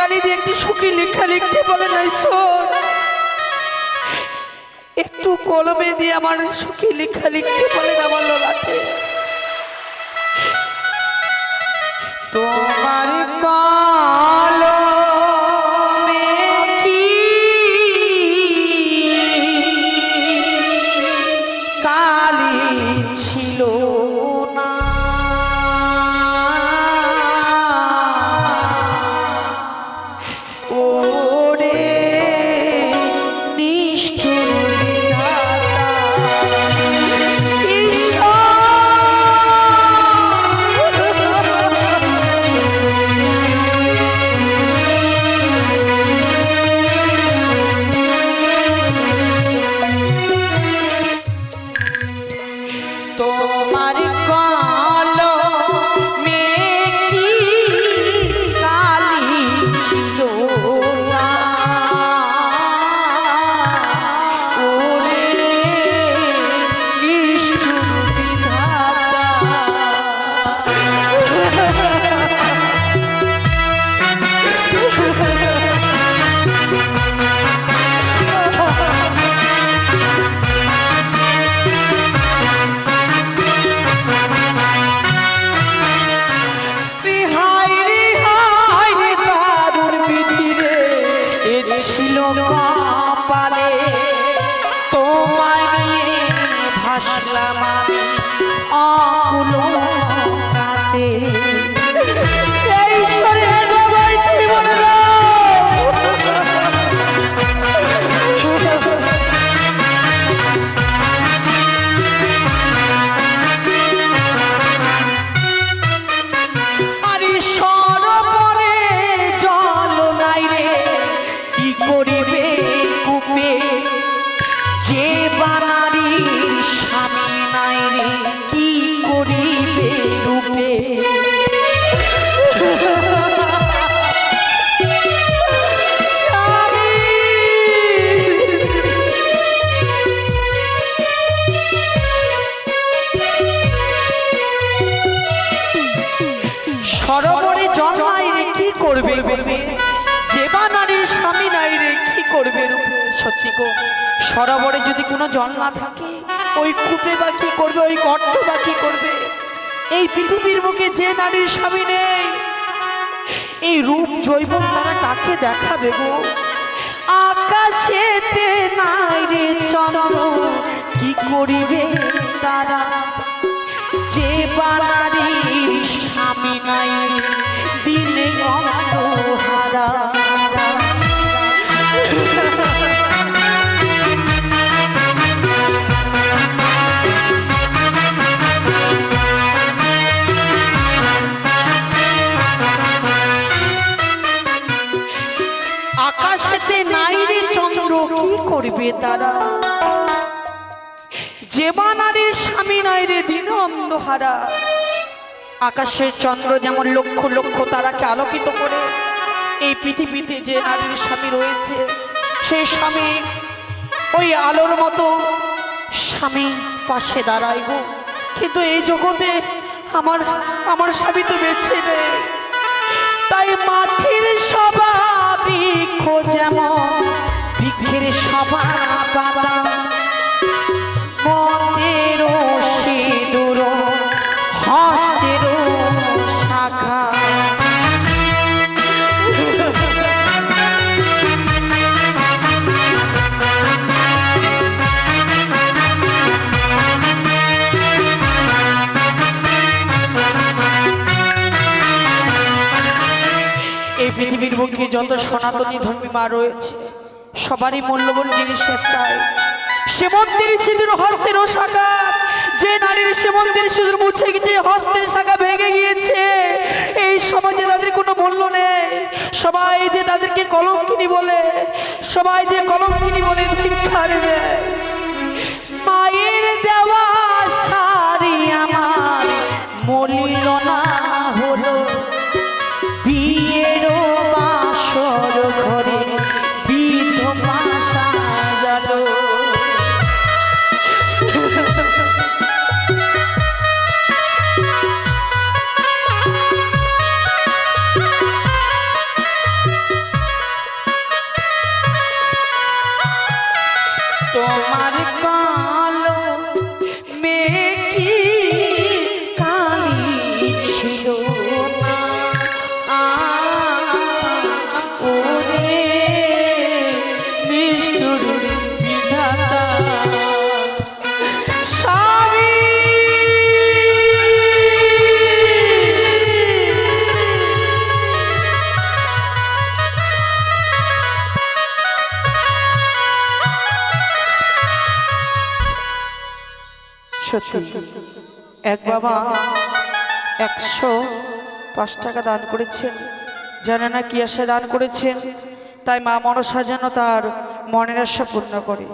কালি দিয়ে একটি সুখী লেখা লিখতে বলে নাই, শোন। একটু কলমে দিয়ে আমার সুখী লেখা লিখতে বলেন আমার লোলাকে no, no. করবে যে বা নারীর স্বামী নাই রে কি করবে রূপে? সত্যি গো সরোবরে যদি কোনো জল না থাকে ওই কূপে বা কি করবে? ওই গর্ত বা কি করবে? এই পৃথিবীর বুকে যে নারীর স্বামী নেই এই রূপ জৈব তারা কাকে দেখাবে গো? আকাশেতে নাই রে চন্দ্র কি করিবে তারা? যে বানারির স্বামী নাই। করবে তারা যে বানারের স্বামী নয় রে দিন অন্ধহারা। আকাশের চন্দ্র যেমন লক্ষ লক্ষ তারাকে আলোকিত করে, এই পৃথিবীতে যে নারীর স্বামী রয়েছে সেই স্বামী ওই আলোর মতো স্বামী পাশে দাঁড়াইব। কিন্তু এই জগতে আমার আমার স্বামী তো বেছে নেই। তাই মাটির সবা বৃক্ষ যেমন। বৃক্ষের সবা পাতা। মন্দির সিঁদুর হস্তের শাখা। পৃথিবীর বুকে যত সনাতনী ধর্মী মা রয়েছে সবারই মূল্যবান জিনিস একটাই। সে মন্দির সিঁদুর, হস্তের শাখা যে নারীর সে মন্দির সিঁদুর মুছে গেছে হস্তের শাখা ভেঙে গিয়েছে, এই সমাজে তাদের কোনো মূল্য নেই। সবাই যে তাদেরকে কলঙ্কিনী বলে, সবাই যে কলঙ্কিনী বলে ধিক্কার এক বাবা একশো পাঁচ টাকা দান করেছেন। জানে না কি আসে দান করেছেন? তাই মা মনসা যেন তার মনের আশা পূর্ণ করে।